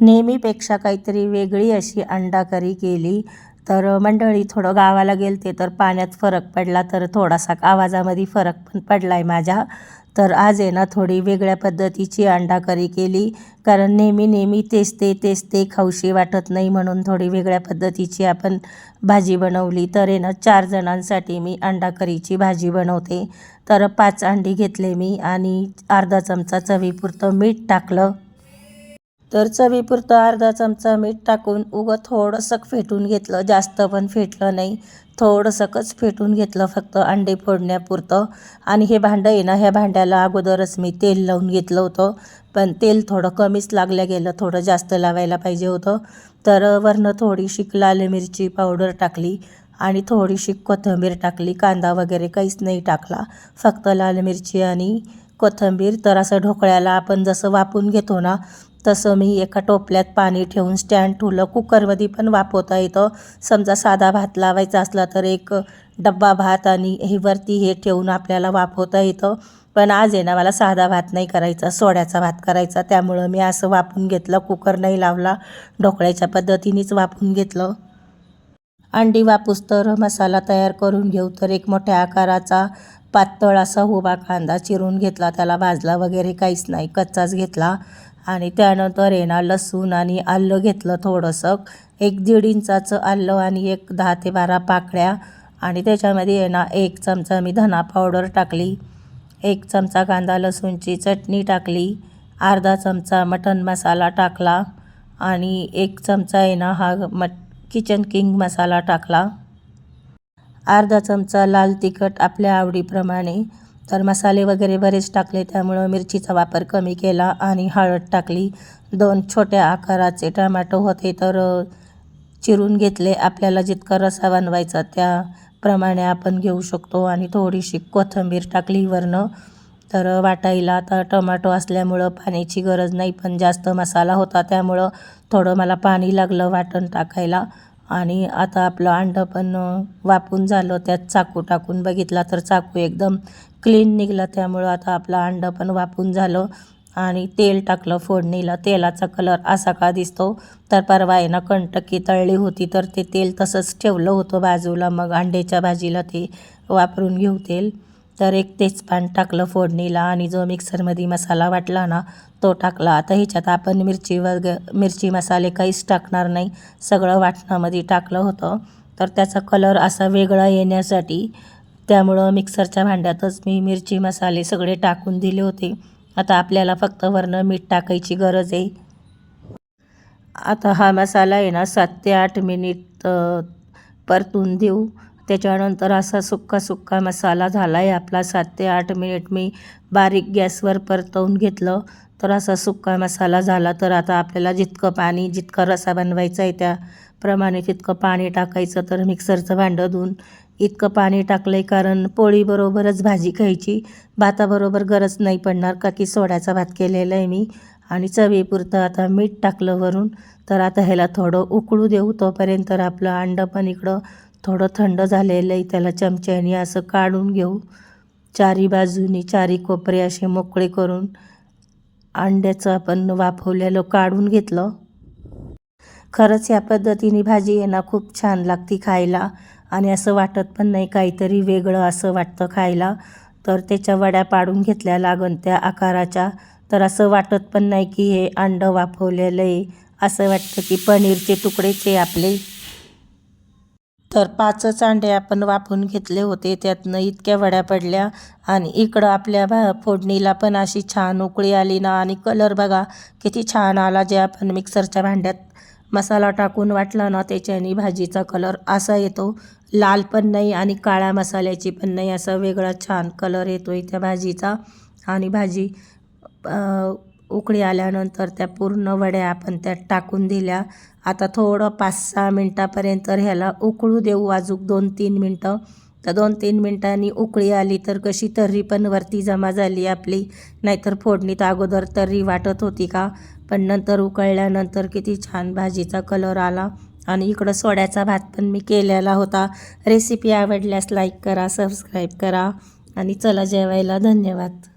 नेहमीपेक्षा काहीतरी वेगळी अशी अंडा करी केली. तर मंडळी थोडं गावाला गेलते तर पाण्यात फरक पडला तर थोडासा आवाजामध्ये फरक पण पडला आहे माझ्या. तर आज आहे ना थोडी वेगळ्या पद्धतीची अंडा करी केली. कारण नेहमी नेहमी तेच ते तेच ते खाऊशी वाटत नाही म्हणून थोडी वेगळ्या पद्धतीची आपण भाजी बनवली. तर आहे ना चार जणांसाठी मी अंडा करीची भाजी बनवते. तर पाच अंडी घेतले मी आणि अर्धा चमचा चवीपुरतं मीठ टाकलं. तर चवीपुरतं अर्धा चमचा मीठ टाकून उगं थोडंसं फेटून घेतलं. जास्त पण फेटलं नाही. थोडंसंच फेटून घेतलं फक्त अंडे फोडण्यापुरतं. आणि हे भांडं आहे ना ह्या भांड्याला अगोदरच मी तेल लावून घेतलं होतं. पण तेल थोडं कमीच लागलं गेलं थोडं जास्त लावायला पाहिजे होतं. तर वरनं थोडीशी लाल मिरची पावडर टाकली आणि थोडीशी कोथिंबीर टाकली. कांदा वगैरे काहीच नाही टाकला. फक्त लाल मिरची आणि कोथिंबीर. तर असं ढोकळ्याला आपण जसं वापून घेतो ना तसं मी एका टोपल्यात पाणी ठेवून स्टँड ठेवलं कुकरमध्ये पण वापरता येतं. समजा साधा भात लावायचा असला तर एक डब्बा भात आणि हे वरती हे ठेवून आपल्याला वापरता येतं. पण आज आहे ना मला साधा भात नाही करायचा सोड्याचा भात करायचा. त्यामुळं मी असं वापरून घेतलं. कुकर नाही लावला. ढोकळ्याच्या पद्धतीनेच वापरून घेतलं. अंडी वापूस तर मसाला तयार करून घेऊ. तर एक मोठ्या आकाराचा पातळ असा उभा कांदा चिरून घेतला. त्याला भाजला वगैरे काहीच नाही. कच्चाच घेतला. आणि त्यानंतर आहे ना लसूण आणि आलं घेतलं थोडंसं. एक दीड इंचाचं आलं आणि एक दहा ते बारा पाकळ्या. आणि त्याच्यामध्ये आहे ना एक चमचा मी धना पावडर टाकली. एक चमचा कांदा लसूणची चटणी टाकली. अर्धा चमचा मटन मसाला टाकला. आणि एक चमचा आहे ना हा मट किचन किंग मसाला टाकला. अर्धा चमचा लाल तिखट आपल्या आवडीप्रमाणे. तर मसाले वगैरे बरेच टाकले त्यामुळं मिरचीचा वापर कमी केला आणि हळद टाकली. दोन छोट्या आकाराचे टमॅटो होते तर चिरून घेतले. आपल्याला जितका रसा बनवायचा त्याप्रमाणे आपण घेऊ शकतो. आणि थोडीशी कोथिंबीर टाकली वरनं तर वाटायला आता टोमॅटो असल्यामुळं पाण्याची गरज नाही पण जास्त मसाला होता त्यामुळं थोडं मला पाणी लागलं वाटण टाकायला. आणि आता आपलं अंडं पण वापून झालं. त्यात चाकू टाकून बघितला तर चाकू एकदम क्लीन निघला. त्यामुळं आता आपलं अंडं पण वापून झालं आणि तेल टाकलं फोडणीला. तेलाचा कलर असा का दिसतो? तर परवा आहे ना कंटकी तळली होती. तर ते तेल तसंच ठेवलं होतं बाजूला. मग अंड्याच्या भाजीला ते वापरून घेऊ तेल. तर एक तेजपान टाकलं फोडणीला आणि जो मिक्सरमध्ये मसाला वाटला ना तो टाकला. आता ह्याच्यात आपण मिरची वग मिरची मसाले काहीच टाकणार नाही. सगळं वाटणामध्ये टाकलं होतं. तर त्याचा कलर असा वेगळा येण्यासाठी त्यामुळं मिक्सरच्या भांड्यातच मी मिरची मसाले सगळे टाकून दिले होते. आता आपल्याला फक्त वरनं मीठ टाकायची गरज आहे. आता हा मसाला आहे ना सात ते आठ मिनिट परतून देऊ. त्याच्यानंतर असा सुक्का सुक्का मसाला झाला आहे आपला सात ते आठ मिनिट मी बारीक गॅसवर परतवून घेतलं. तर असा सुक्का मसाला झाला तर आता आपल्याला जितकं पाणी जितका रसा बनवायचा आहे त्याप्रमाणे तितकं पाणी टाकायचं. तर मिक्सरचं भांडं धुवून इतकं पाणी टाकलं आहे कारण पोळीबरोबरच भाजी खायची. भाताबरोबर गरज नाही पडणार का की सोड्याचा भात केलेला आहे मी. आणि चवीपुरतं आता मीठ टाकलं वरून. तर आता ह्याला थोडं उकळू देऊ. तोपर्यंत आपलं अंडं पण इकडं थोडं थंड झालेलं आहे त्याला चमच्याने असं काढून घेऊ. चारी बाजूनी चारी कोपरे असे मोकळे करून अंड्याचं आपण वाफवलेलं काढून घेतलं. खरंच या पद्धतीने भाजी येणं खूप छान लागते खायला आणि असं वाटत पण नाही काहीतरी वेगळं असं वाटतं खायला. तर त्याच्या वड्या पाडून घेतल्या लागन त्या आकाराच्या. तर असं वाटत पण नाही की हे अंडं वाफवलेलं आहे असं वाटतं की पनीरचे तुकडेच आहे आपले तर पाचच अंडे आपण वाफून घेतले होते. त्यातनं इतक्या वड्या पडल्या आणि इकडं आपल्या भा फोडणीला पण अशी छान उकळी आली ना. आणि कलर बघा किती छान आला जे आपण मिक्सरच्या भांड्यात मसाला टाकून वाटला ना त्याच्याने भाजीचा कलर असा येतो. लाल पण नाही आणि काळ्या मसाल्याची पण नाही. असा वेगळा छान कलर येतो आहे त्या भाजीचा. आणि भाजी उकळी आल्यानंतर त्या पूर्ण वड्या आपण त्यात टाकून दिल्या. आता थोडं पाच सहा मिनटापर्यंत ह्याला उकळू देऊ. अजून दोन तीन मिनटं. तर दोन तीन मिनटांनी उकळी आली तर कशी तर्री पण वरती जमा झाली आपली. नाहीतर फोडणीत अगोदर तर्री वाटत होती का? पण नंतर उकळल्यानंतर किती छान भाजीचा कलर आला. आणि इकडं सोड्याचा भात पण मी केलेला होता. रेसिपी आवडल्यास लाईक करा सबस्क्राईब करा. आणि चला जेवायला. धन्यवाद.